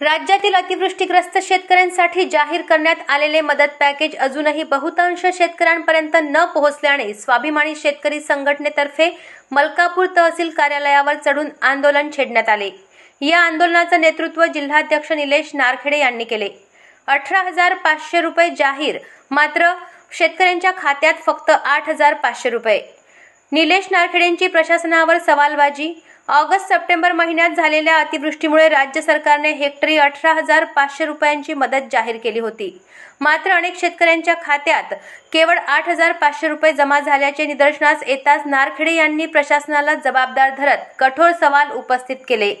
राज्यातील अतिवृष्टीग्रस्त शेतकऱ्यांसाठी जाहीर करण्यात आलेले मदत पॅकेज अजूनही बहुतांश शेतकऱ्यांपर्यंत न पोहोचल्याने स्वाभिमानी शेतकरी संघटनेतर्फे मलकापूर तहसील कार्यालयावर चढून आंदोलन छेडण्यात आले. या आंदोलनाचं नेतृत्व जिल्हाध्यक्ष निलेश नारखेडे यांनी केले. अठरा हजार पाचशे रुपये जाहीर मात्र शेतकऱ्यांच्या खात्यात फक्त आठ हजार पाचशे रुपये. निलेश नारखेडेंची प्रशासनावर सवालबाजी ऑगस्ट सप्टेंबर महिन्यात झालेल्या अतिवृष्टीमुळे राज्य सरकारने हेक्टरी अठरा हजार पाचशे रुपयांची मदत जाहीर केली होती. मात्र अनेक शेतकऱ्यांच्या खात्यात केवळ आठ हजार पाचशे रुपये जमा झाल्याचे निदर्शनास येताच नारखेडे यांनी प्रशासनाला जबाबदार धरत कठोर सवाल उपस्थित केले.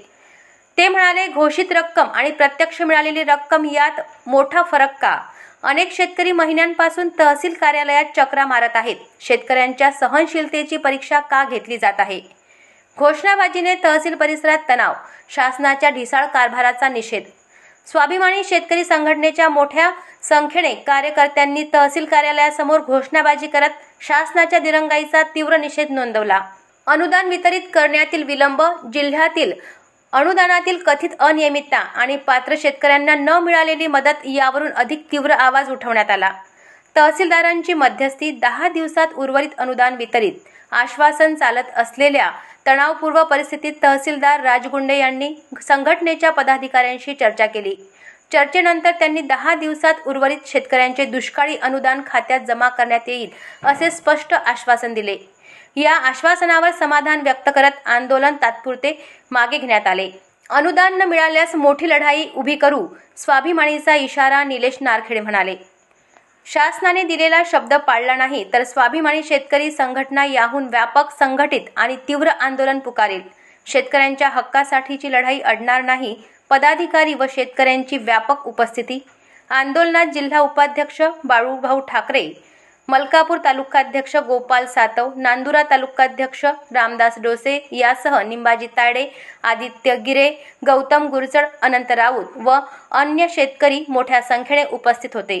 ते म्हणाले घोषित रक्कम आणि प्रत्यक्ष मिळालेली रक्कम यात मोठा फरक का? अनेक शेतकरी महिन्यांपासून तहसील कार्यालयात चक्रा मारत आहेत. शेतकऱ्यांच्या सहनशीलतेची परीक्षा का घेतली जात आहे? घोषणाबाजीने तहसील परिसरात तणाव शासनाच्या ढिसाळ कारभाराचा निषेध. स्वाभिमानी शेतकरी संघटनेच्या मोठ्या संख्येने कार्यकर्त्यांनी तहसील कार्यालयासमोर घोषणाबाजी करत शासनाच्या दिरंगाईचा तीव्र निषेध नोंदवला. अनुदान वितरित करण्यातील विलंब जिल्ह्यातील अनुदानातील कथित अनियमितता आणि पात्र शेतकऱ्यांना न मिळालेली मदत यावरून अधिक तीव्र आवाज उठवण्यात आला. तहसीलदारांची मध्यस्थी दहा दिवसात उर्वरित अनुदान वितरित आश्वासन चालत असलेल्या तणावपूर्व परिस्थितीत तहसीलदार राजगुंडे यांनी संघटनेच्या पदाधिकाऱ्यांशी चर्चा केली. चर्चेनंतर त्यांनी दहा दिवसात उर्वरित शेतकऱ्यांचे दुष्काळी अनुदान खात्यात जमा करण्यात येईल असे स्पष्ट आश्वासन दिले. या आश्वासनावर समाधान व्यक्त करत आंदोलन तात्पुरते मागे घेण्यात आले. अनुदान न मिळाल्यास मोठी लढाई उभी करू स्वाभिमानीचा इशारा निलेश नारखेडे म्हणाले. शासनाने दिलेला शब्द पाळला नाही तर स्वाभिमानी शेतकरी संघटना याहून व्यापक संघटित आणि तीव्र आंदोलन पुकारेल. शेतकऱ्यांच्या हक्कासाठीची लढाई अडणार नाही पदाधिकारी व शेतकऱ्यांची व्यापक उपस्थिती. आंदोलनात जिल्हा उपाध्यक्ष बाळूभाऊ ठाकरे मलकापूर तालुकाध्यक्ष गोपाल सातव नांदुरा तालुकाध्यक्ष रामदास डोसे यासह निंबाजी ताडे आदित्य गिरे गौतम गुरचड अनंत राऊत व अन्य शेतकरी मोठ्या संख्येने उपस्थित होते.